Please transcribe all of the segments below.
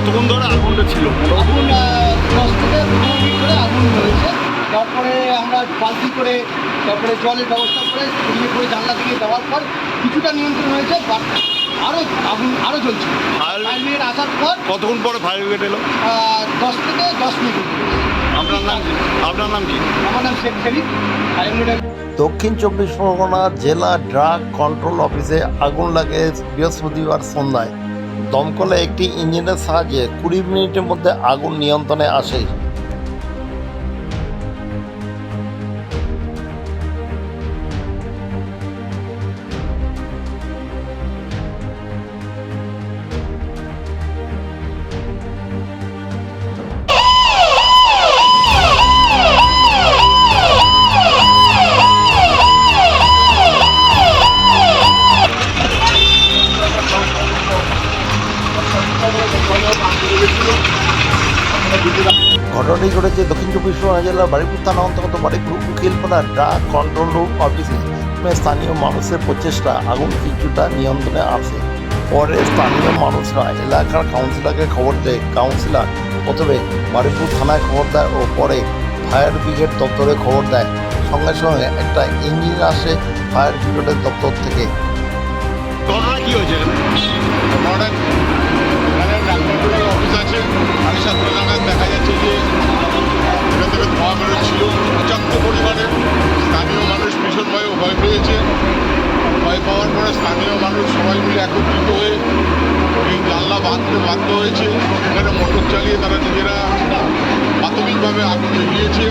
কতক্ষণ ধরে আগুনটা ছিল? আগুন দশ থেকে পনেরো মিনিট ধরে আগুন ধরেছে। তারপরে আমরা বালতি করে তারপরে জলের ব্যবস্থা করে ছড়িয়ে করে জানলা থেকে দেওয়ার পর কিছুটা নিয়ন্ত্রণ হয়েছে বাট আরও আগুন আরও জ্বলছে। আর- ফায়ার ব্রিগেড আসার পর কতক্ষণ পরে ফায়ার ব্রিগেড এলো? দশ থেকে দশ মিনিট আপনার নাম কি? আপনার নাম কি? আমার নাম শেখ শরীফ। ফায়ার ব্রিগেড দক্ষিণ চব্বিশ পরগনা জেলা ড্রাগ কন্ট্রোল অফিসে আগুন লাগে বৃহস্পতিবার সন্ধ্যায়। দমকলে একটি ইঞ্জিনের সাহায্যে কুড়ি মিনিটের মধ্যে আগুন নিয়ন্ত্রণে আসে। ঘটনাটি ঘটেছে দক্ষিণ চব্বিশ পরগনা জেলার বাড়িপুর থানা অন্তর্গত Baruipur Ukilpara drug control room অফিসে। স্থানীয় মানুষের প্রচেষ্টা আগুন কিছুটা নিয়ন্ত্রণে আসে। পরে স্থানীয় মানুষরা এলাকার কাউন্সিলরকে খবর দেয়। কাউন্সিলর প্রথমে বাড়িপুর থানায় খবর দেয় ও পরে ফায়ার ব্রিগেড দপ্তরে খবর দেয়। সঙ্গে সঙ্গে একটা ইঞ্জিন আসে ফায়ার ব্রিগেডের দপ্তর থেকে। ঘটনা কি হয়েছে? নাগাদ দেখা যাচ্ছে যে এখান থেকে ধোঁয়া বেরোচ্ছিল পর্যাপ্ত পরিমাণে। স্থানীয় মানুষ ভীষণভাবে ভয় পেয়েছে। ভয় পাওয়ার পরে স্থানীয় মানুষ সবাই মিলে একত্রিত হয়ে এই জানলা বাঁধতে বাধ্য হয়েছে। এখানে মোটর চালিয়ে তারা নিজেরা প্রাথমিকভাবে আগুন নিভিয়েছে।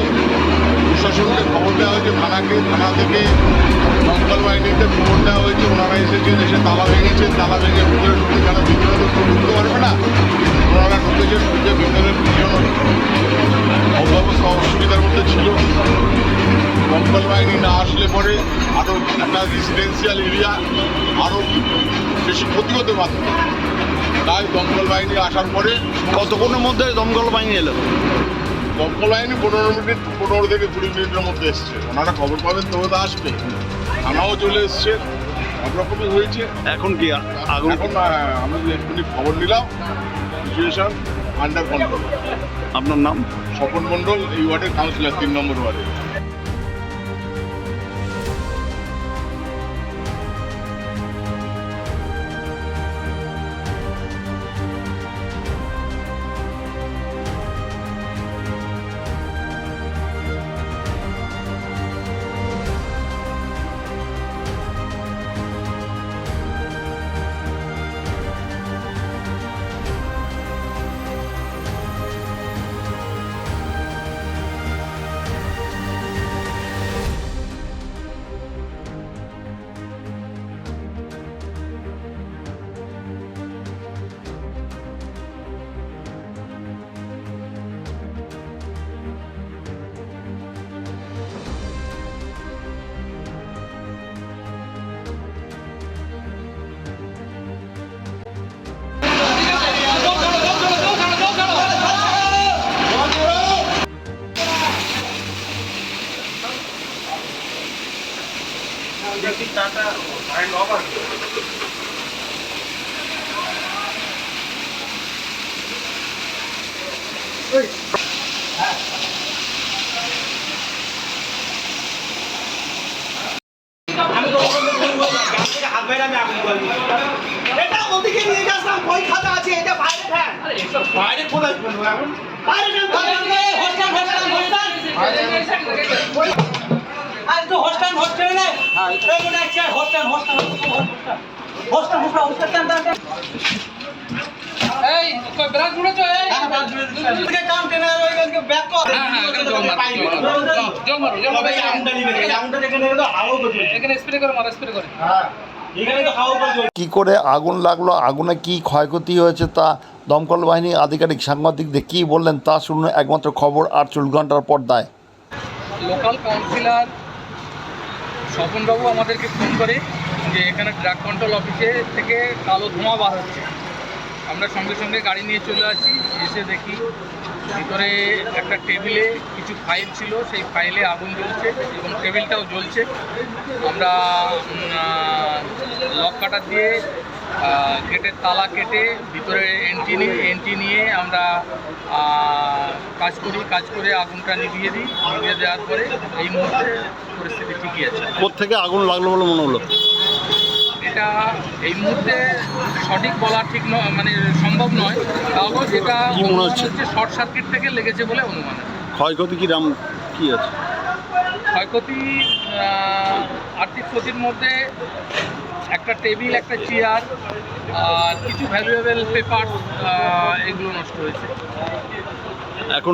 প্রশাসনকে খবর দেওয়া হয়েছে, থানাকে, থানা থেকে দমকল বাহিনীতে খবর দেওয়া হয়েছে। ওনারা এসেছেন, এসে তালা ভেঙেছেন। তালা ভেঙে ভিতরে ঢুকে কেন আরও বেশি ক্ষতি হতে পারত তাই দমকল বাহিনী আসার পরে কতক্ষণের মধ্যে দমকল বাহিনী এলো? দমকল বাহিনী পনেরো মিনিট পনেরো থেকে কুড়ি মিনিটের মধ্যে এসছে। ওনারা খবর পাবেন তবে তো আসবে। থানাও চলে এসছে। সব রকমই হয়েছে। এখন কি আগুন? এখন আহ, আমরা যে এক্ষুনি খবর নিলাম সিচুয়েশন আন্ডার কন্ট্রোল আপনার নাম? স্বপন মণ্ডল এই ওয়ার্ডের কাউন্সিলর তিন নম্বর ওয়ার্ডে। গেছিলাম কই খাতা আছে এটা বাইরে ফ্যান বাইরে কোথায় বাইরে একটু হোস্টেল করে। কি করে আগুন লাগল আগুনে কি ক্ষয়ক্ষতি হয়েছে তা দমকল বাহিনী আধিকারিক সাংবাদিকদের কি বললেন তা শুনুন একমাত্র খবর আটচল্লিশ ঘণ্টার পর্দায়। লোকাল কাউন্সিলর স্বপনবাবু আমাদেরকে ফোন করে যে এখানে ড্রাগ কন্ট্রোল অফিসে থেকে কালো ধোঁয়া বার হচ্ছে। আমরা সঙ্গে সঙ্গে গাড়ি নিয়ে চলে আসি, এসে দেখি ভিতরে একটা টেবিলে কিছু ফাইল ছিল, সেই ফাইলে আগুন জ্বলছে এবং টেবিলটাও জ্বলছে। আমরা লক কাটা দিয়ে গেটের তালা কেটে ভিতরে এন্ট্রি নিয়ে এন্ট্রি নিয়ে আমরা কাজ করি কাজ করে আগুনটা নিভিয়ে দিই। নিভিয়ে দেওয়ার পরে এই মুহূর্তে পরিস্থিতি ঠিকই আছে। থেকে আগুন লাগল বলে মনে হলো? এটা এই মুহূর্তে সঠিক বলা ঠিক নয় মানে সম্ভব নয়। তাও যেটা মনে হচ্ছে? শর্ট সার্কিট থেকে লেগেছে বলে অনুমান আছে। ক্ষয়ক্ষতি কি দাম কি আছে? ক্ষয়ক্ষতি আর্থিক ক্ষতির মধ্যে একটা টেবিল একটা চেয়ার আর কিছু ভ্যালুয়েবল পেপার এগুলো নষ্ট হয়েছে। এখন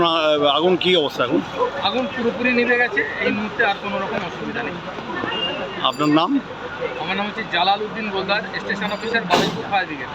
আগুন কি অবস্থা এখন? আগুন পুরোপুরি নিভে গেছে এই মুহূর্তে আর কোনো রকম অসুবিধা নেই। আপনার নাম? আমার নাম হচ্ছে Jalal Uddin Goldar station officer Balaipur fire brigade.